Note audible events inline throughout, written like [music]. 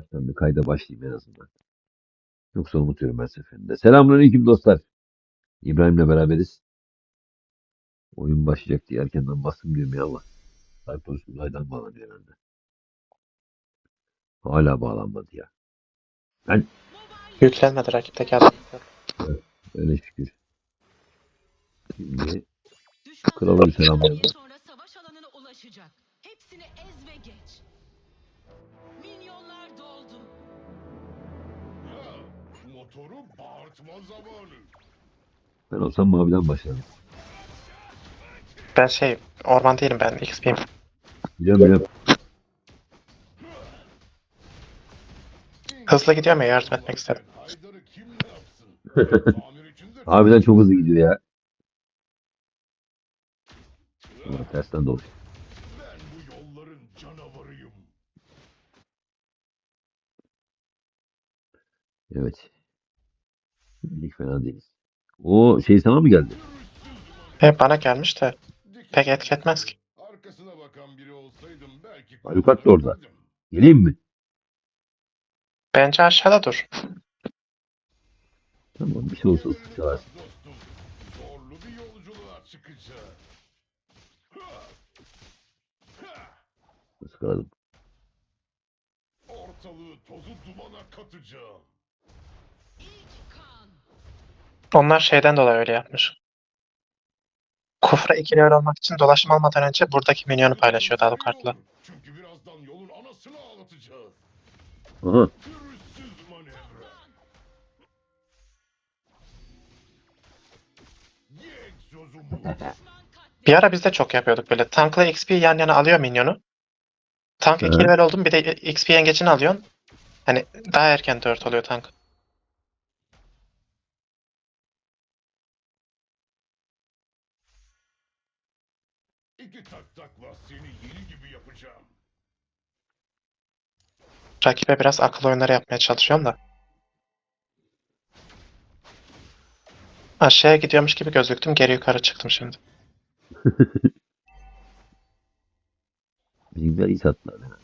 Baştan bir kayda başlayayım en azından. Yoksa unutuyorum her seferinde. Selamünaleyküm dostlar. İbrahim'le beraberiz. Oyun başlayacak diye erkenden bastım diyorum ya ama. Cyprus uzaydan bağlanıyor herhalde. Hala bağlanmadı ya. Ben Yüklenmedi rakipteki adam. öyle şükür. Şimdi Krala bir selam motoru bağırtma zamanı. ben olsam maviden başlarım. Ben şey orman değilim ben XP'yim. Biliyorum biliyorum. Hızlı gidiyorum ya yardım etmek istedim. Haydar'ı kim ne yapsın? Tamir için de [laughs] Harbiden çok hızlı gidiyor ya. Ulan tersten dolu. ben bu yolların canavarıyım. Evet. İlk fena değiliz. O şey sana mı geldi? Hep bana gelmiş de pek etki etmez ki. Arkasına bakan biri olsaydım belki... Avukat da orada. Geleyim mi? Bence aşağıda dur. Tamam bir şey olsa ıslık çalarsın. Dostum, zorlu bir yolculuğa çıkacağız. Ortalığı tozu dumana katacağım. Onlar şeyden dolayı öyle yapmış. Kufra ikili öyle olmak için dolaşım almadan önce buradaki minyonu paylaşıyordu Alucard'la. Çünkü birazdan yolun anasını ağlatacağız. Aha. Pürüzsüz manevra. Ye egzozumu. Düşman katledildi. Bir ara biz de çok yapıyorduk böyle. Tankla XP yan yana alıyor minyonu. Tank 2 Evet. level oldum bir de XP yengecini alıyorsun. Hani daha erken 4 oluyor tank. İki tak takla seni yeni gibi yapacağım. Rakibe biraz akıl oyunları yapmaya çalışıyorum da. Aşağıya gidiyormuş gibi gözüktüm. Geri yukarı çıktım şimdi. [laughs] Bizimkiler iyi sattılar. ya.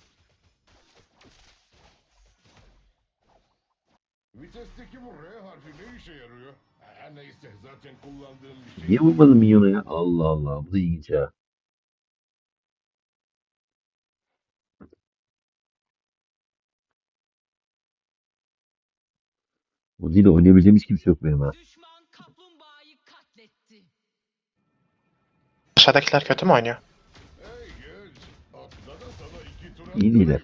Vitesteki bu R harfi ne işe yarıyor? Her neyse zaten kullandığım bir şey. Niye vurmadın minyona ya? Allah Allah. Bu da ilginç ha. O değil oynayabileceğim hiç kimse yok benim ha. Düşman kaplumbağayı katletti. Aşağıdakiler kötü mü oynuyor? İyi değiller.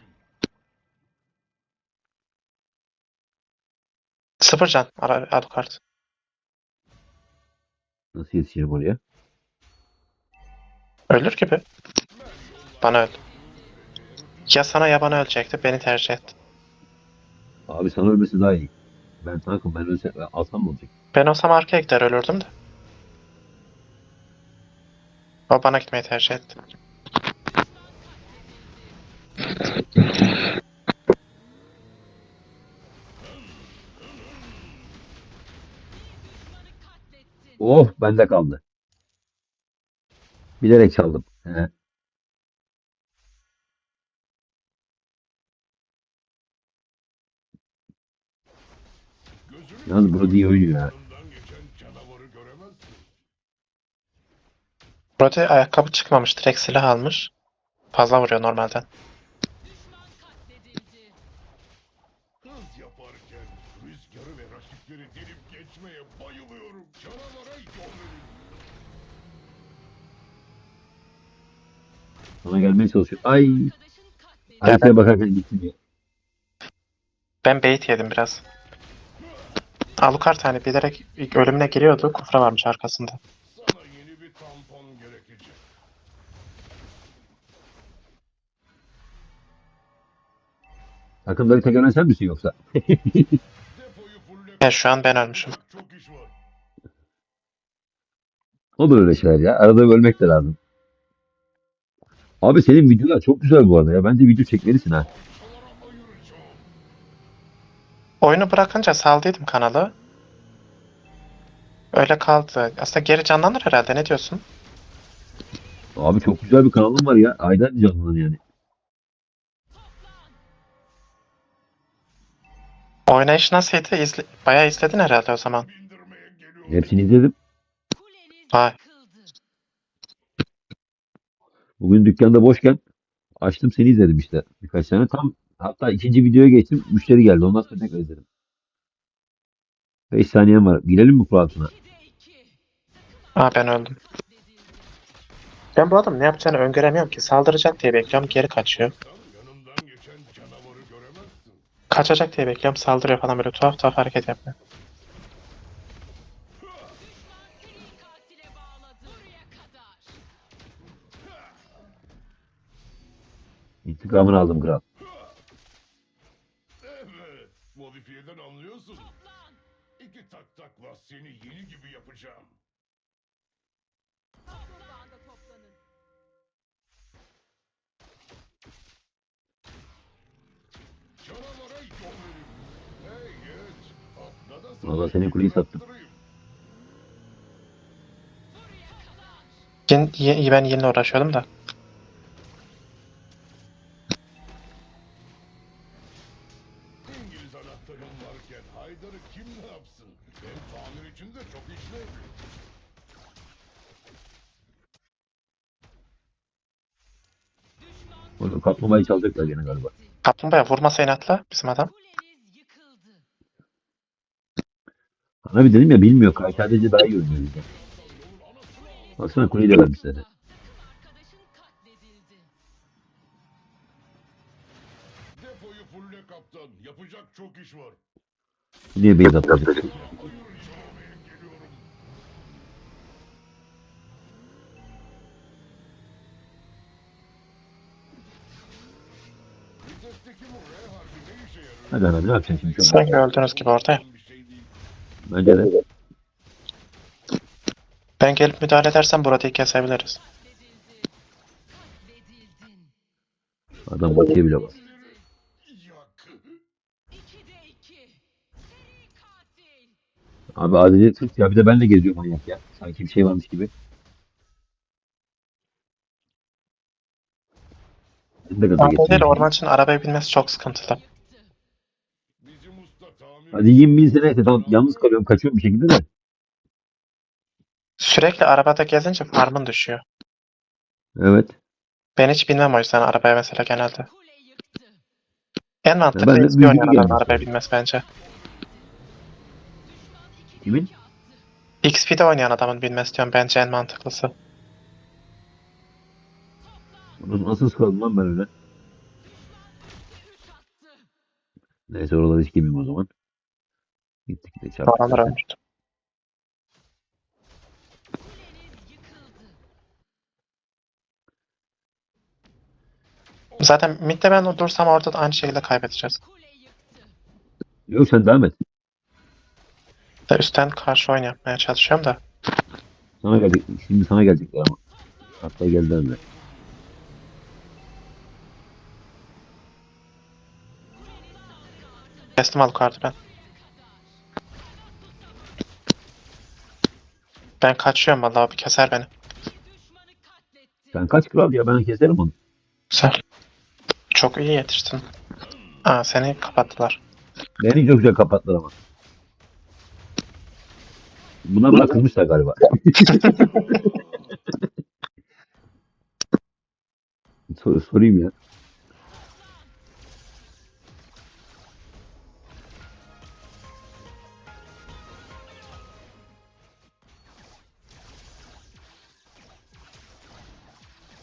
Sıfır can Ara- Alucard. Nasıl yetişirim oraya? Ölür gibi. Bana öl. Ya sana ya bana ölecekti. Beni tercih etti. Abi sana ölmesi daha iyi. Ben tankım ben ölse ben alsam mı olacak? Ben olsam arkaya gider ölürdüm de. O bana gitmeyi tercih etti. Oh bende kaldı. Bilerek çaldım. He. Yalnız Brody iyi oynuyor ya. Brody ayakkabı çıkmamış. Direkt silah almış. Fazla vuruyor normalden. Sana gelmeye çalışıyor. Ay. Haritaya bakarken gittim ya. Ben bait yedim biraz. Alucard hani bilerek ilk ölümüne giriyordu. Kufra varmış arkasında. Sana yeni bir tampon gerekecek. Takımları tek ölen sen misin yoksa? Depoyu fulle... Ya şu an ben ölmüşüm. Çok iş var. Olur öyle şeyler ya. Arada bir ölmek de lazım. Abi senin videolar çok güzel bu arada ya. Bence video çekmelisin ha. Oyunu bırakınca saldıydım kanalı. Öyle kaldı. Aslında geri canlanır herhalde. Ne diyorsun? Abi çok güzel bir kanalım var ya. Aydan canlı yani. Oynayış nasıldı? İzle... Bayağı izledin herhalde o zaman. Hepsini izledim. Vay. Bugün dükkanda boşken açtım seni izledim işte birkaç tane. Tam hatta ikinci videoya geçtim. Müşteri geldi. Ondan sonra tekrar izledim. 5 saniyem var. Girelim mi kulağına? 2'de 2. Aa ben öldüm. Ben bu adam ne yapacağını öngöremiyorum ki. Saldıracak diye bekliyorum geri kaçıyor. Kaçacak diye bekliyorum saldırıyor falan böyle tuhaf tuhaf hareket yapıyor. İntikamını aldım kral. Tak takla seni yeni gibi yapacağım. Kaplumbağada toplanın. Canavara yol verin. Hey genç, atla da Valla senin kuleyi sattım. ben yine uğraşıyordum da. İngiliz anahtarım varken Haydar'ı kim ne yapsın? Ben tamir için de çok işlevli. Düşman Orada kaplumbağayı çalacaklar gene galiba. Kaplumbağaya vurmasa inatla bizim adam. bir dedim ya bilmiyor. KKDC daha iyi oynuyor bizden. Baksana kuleyi de vermişler. Depoyu fulle kaptan. Yapacak çok iş var. Niye beyaz atlayacak? Buyur çalmaya geliyorum. Vitesteki bu R harfi ne ne yapacaksın şimdi? Sanki öldüğünüz gibi orada ya. Bir değil. Bence de. Ben gelip müdahale edersem burayı kesebiliriz. Adam batıya bile bak. Yak. 2'de 2. Seri katil. Abi adili tut ya bir de benle geziyor manyak ya. Sanki bir şey varmış gibi. Ben de gaza getirdim. orman için arabaya binmesi çok sıkıntılı. Hadi 20 bin sene neyse tamam yalnız kalıyorum kaçıyorum bir şekilde de. Sürekli arabada gezince farmın düşüyor. Evet. Ben hiç binmem o yüzden arabaya mesela genelde. En mantıklı ben de oynayan adamın gelmek arabaya binmesi bence. Düşman 2'de Kimin? 2 attı. XP'de oynayan adamın binmesi diyorum bence en mantıklısı. Nasıl, nasıl sıkıldım lan ben öyle. 3 attı. Neyse oralara hiç girmeyeyim o zaman. Gittik de çarptık. Adamlar zaten. midde ben dursam orada da aynı şekilde kaybedeceğiz. Yok sen devam et. De üstten karşı oyun yapmaya çalışıyorum da. Sana gelecek. Şimdi sana gelecekler ama. Hatta geldiler de. Kestim Alucard'ı ben. Ben kaçıyorum vallahi bir keser beni. Sen kaç kral ya ben keserim onu. Güzel. Çok iyi yetiştin. Aa seni kapattılar. Beni çok güzel kapattılar ama. Buna kızmışlar galiba. [laughs] Sor- sorayım ya.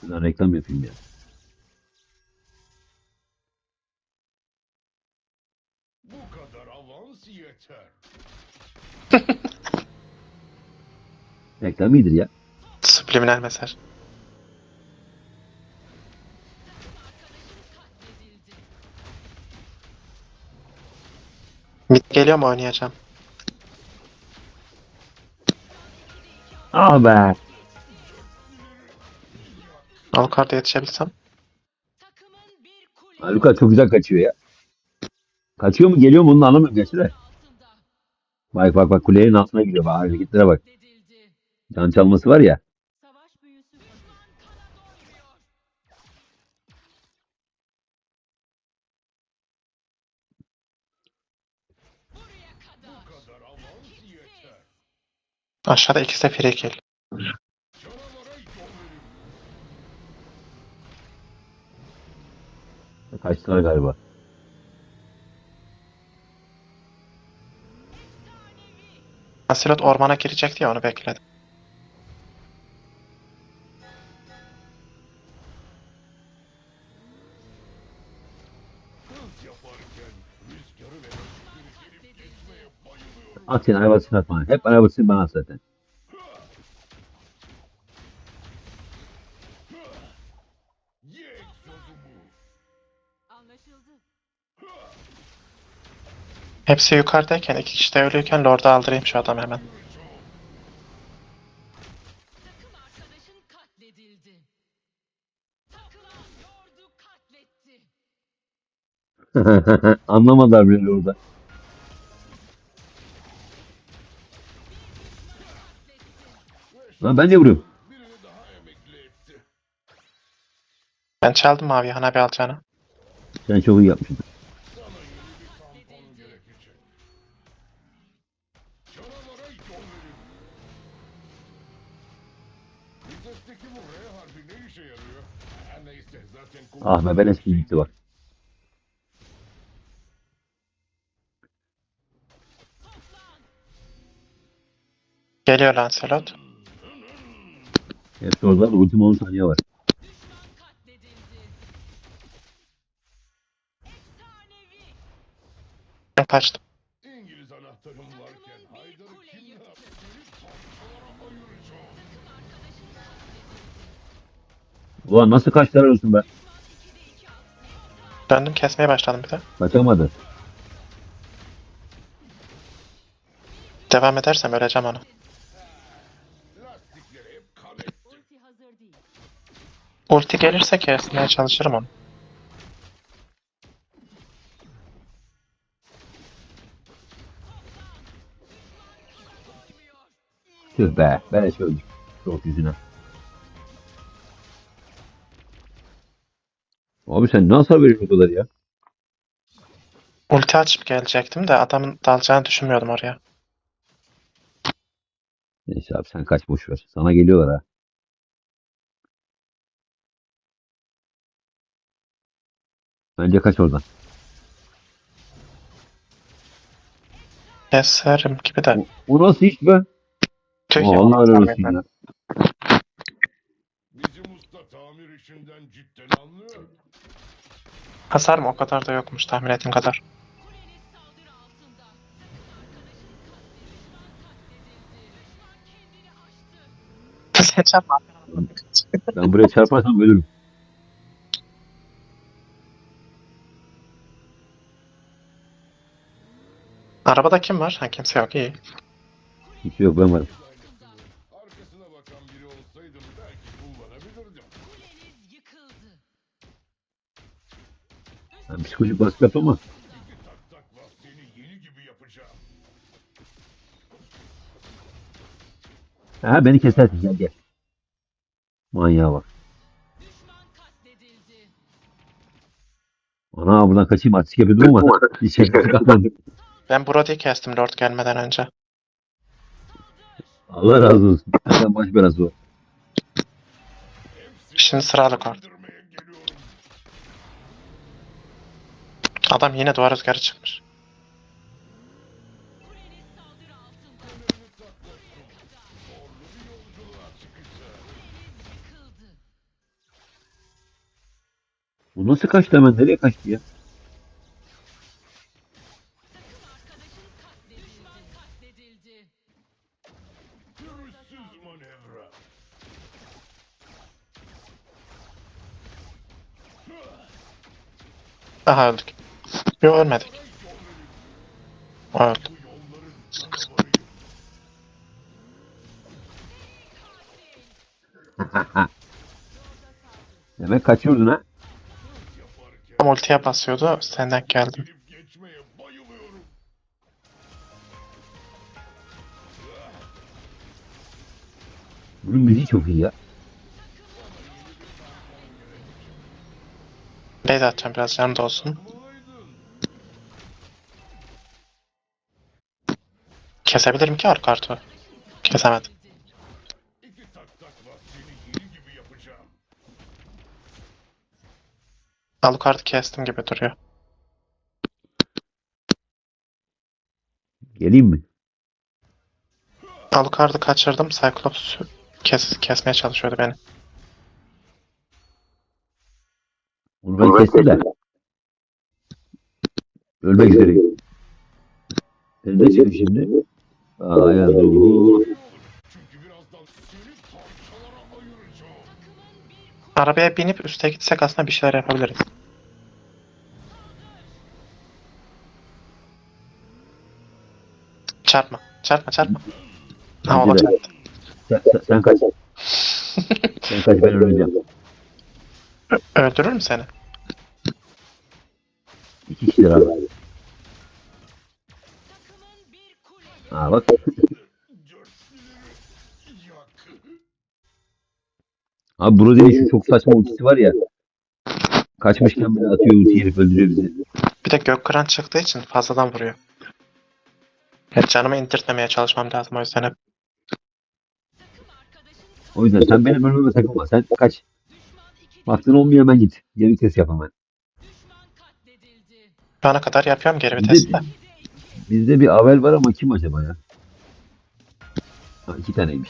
Ben reklam yapayım ya. Bu kadar avans yeter. [laughs] Reklam iyidir ya. Subliminal mesaj. Mid geliyor mu oynayacağım? Ah be. Avukarda yetişebilsem. Luka çok güzel kaçıyor ya. Kaçıyor mu geliyor mu onu anlamıyorum gerçi de. Bak bak bak kulenin altına gidiyor. Bak hareketlere bak. Can çalması var ya. Aşağıda ikisi de free. Kaçtılar galiba. Asilot ormana girecekti ya onu bekledim. At arabasını at bana. Hep arabasını bana at zaten. Hepsi yukarıdayken iki kişi de ölüyken Lord'u aldırayım şu adamı hemen. [laughs] Anlamadılar bile orada. Lan ben de vuruyorum. Ben çaldım mavi Hanabi alacağını. Sen çok iyi yapmışsın. Her neyse zaten Ah be ben eski gitti bak. Geliyor Lancelot. Hep orada ultim 10 saniye var. Ben kaçtım. İngiliz anahtarım Ulan nasıl be? Düşman 2'de 2 attı. Döndüm kesmeye başladım bir de. Kaçamadı. Devam edersem öleceğim onu. Ulti gelirse kesmeye çalışırım onu. Tüh be. Ben de öldüm. Çok yüzüne. Abi sen nasıl veriyorsun o kadar ya? Ulti açıp gelecektim de adamın dalacağını düşünmüyordum oraya. Neyse abi sen kaç boş ver. Sana geliyorlar ha. Bence kaç oradan. Keserim gibi de. O, o nasıl iş be? Tüh Aa, ya. Allah helal olsun ya. Tamir işinden cidden anlıyor. Hasar mı o kadar da yokmuş tahmin ettiğim kadar. Sen çarpma. Ben buraya çarparsam ölürüm. Arabada kim var? Ha kimse yok iyi. Hiç yok ben varım. Psikolojik baskı yaptım ama. İki tak tak var seni yeni gibi yapacağım. Ha beni kesersin gel gel. Manyağa bak. Ana buradan kaçayım artistik yapıyordum ama [laughs] içeride kalmadı. Ben Brody'yi kestim Lord gelmeden önce. Allah razı olsun. Sen baş belası o. Şimdi sıralı kart. öldürmeye geliyorum. Adam yine duvar rüzgarı çıkmış. Bu nasıl kaçtı hemen? Nereye kaçtı ya? Aha öldük. Yok ölmedik. Canavarıyım. [laughs] Demek kaçıyordun ha? Tam ultiye basıyordu. Senden geldim. Bunun müziği çok iyi ya. Beyz atacağım biraz canım da olsun. Kesebilirim ki arka artı. Kesemedim. Alucard'ı kestim gibi duruyor. Geleyim mi? Alucard'ı kaçırdım. Cyclops kes, kesmeye çalışıyordu beni. Onu ben kestim de. Ölmek üzereyim. Ben çıktı şimdi? Aa ya doğru. Çünkü birazdan seni parçalara ayıracağım. Arabaya binip üste gitsek aslında bir şeyler yapabiliriz. Çarpma. Çarpma çarpma. Ha olacak. Sen, sen, sen kaç. sen kaç ben öleceğim. Öldürür mü seni? İki kişiler abi. Aa bak. Abi Brody'nin şu çok saçma ultisi var ya. Kaçmışken bile atıyor ultiyi herif öldürüyor bizi. Bir de Gökkıran çıktığı için fazladan vuruyor. Evet, canımı indirtmemeye çalışmam lazım o yüzden hep. O yüzden sen benim önüme takılma. Sen kaç. Baktın olmuyor hemen git. Geri vites yap hemen. Şu ana kadar yapıyorum geri Bir de-. Bizde bir Avel var ama kim acaba ya? Ha, iki taneymiş.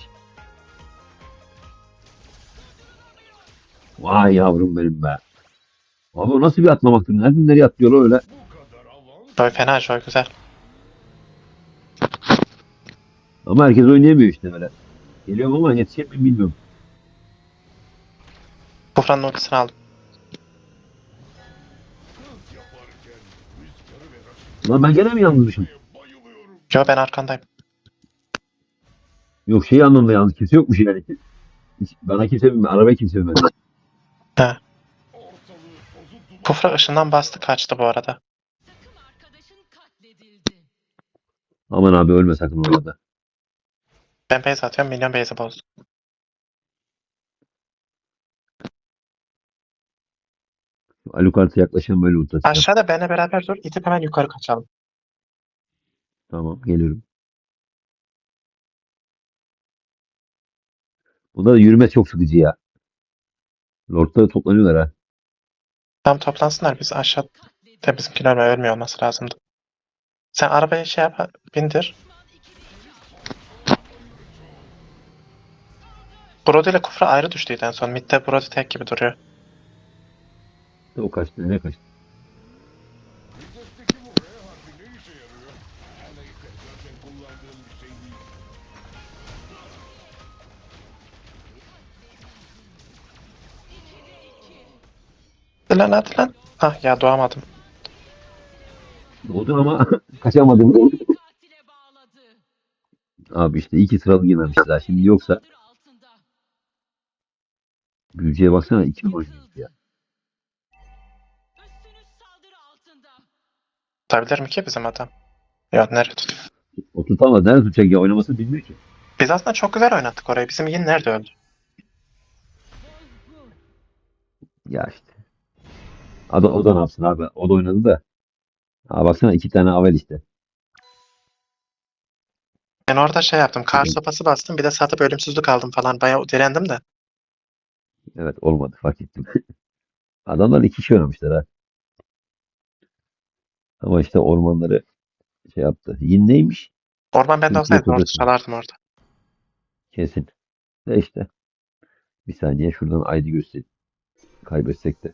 Vay yavrum benim be. Abi o nasıl bir atlamaktır? Nereden nereye atlıyor öyle? Joy fena, Joy güzel. Ama herkes oynayamıyor işte böyle. Geliyorum ama yetişecek miyim bilmiyorum. Kufranın ultisini aldım. Lan ben gene mi yalnızmışım? Yo ben arkandayım. Yok şey anlamda yalnız kimse yokmuş yani. Hiç, bana kimse binmedi. Arabaya kimse binmedi. He. Kufra ışından bastı kaçtı bu arada. Takım arkadaşın katledildi. Aman abi ölme sakın orada. Ben base atıyorum, minyon base'i bozdu. Alucard'a yaklaşan böyle ultası. Aşağıda benle beraber dur, itip hemen yukarı kaçalım. Tamam geliyorum. Bunda da yürüme çok sıkıcı ya. Lord'da toplanıyorlar ha. Tam toplansınlar biz aşağıda Katledildi. bizimkiler ölmüyor olması lazımdı. Sen arabaya şey yap, bindir. Brody ile Kufra ayrı düştüydü en son. Mid'de Brody tek gibi duruyor. O kaçtı ne kaçtı. Bir şey değil. Hadi lan hadi lan. Ah ya doğamadım. Oldu ama [laughs] kaçamadım. Abi işte iki sıralı girmemişiz daha. Şimdi yoksa. Gülce'ye baksana iki girmiş ya. Tutabilir mi ki bizim adam? Yok nerede tutuyor? O tutamaz. Nerede tutacak ya? Oynamasını bilmiyor ki. Biz aslında çok güzel oynattık orayı. Bizim Yin nerede öldü? Ya işte. O da, o da ne yapsın abi? O da oynadı da. Ha baksana iki tane Avel işte. Ben orada şey yaptım. Kar sopası bastım. Bir de satıp ölümsüzlük aldım falan. Bayağı direndim de. Evet olmadı fark ettim. [laughs] Adamlar iki kişi oynamışlar ha. Ama işte ormanları şey yaptı. Yin neymiş? Orman bende Yok, olsaydı yok, orada çalardım orada. Kesin. De işte. Bir saniye şuradan ID göstereyim. Kaybetsek de.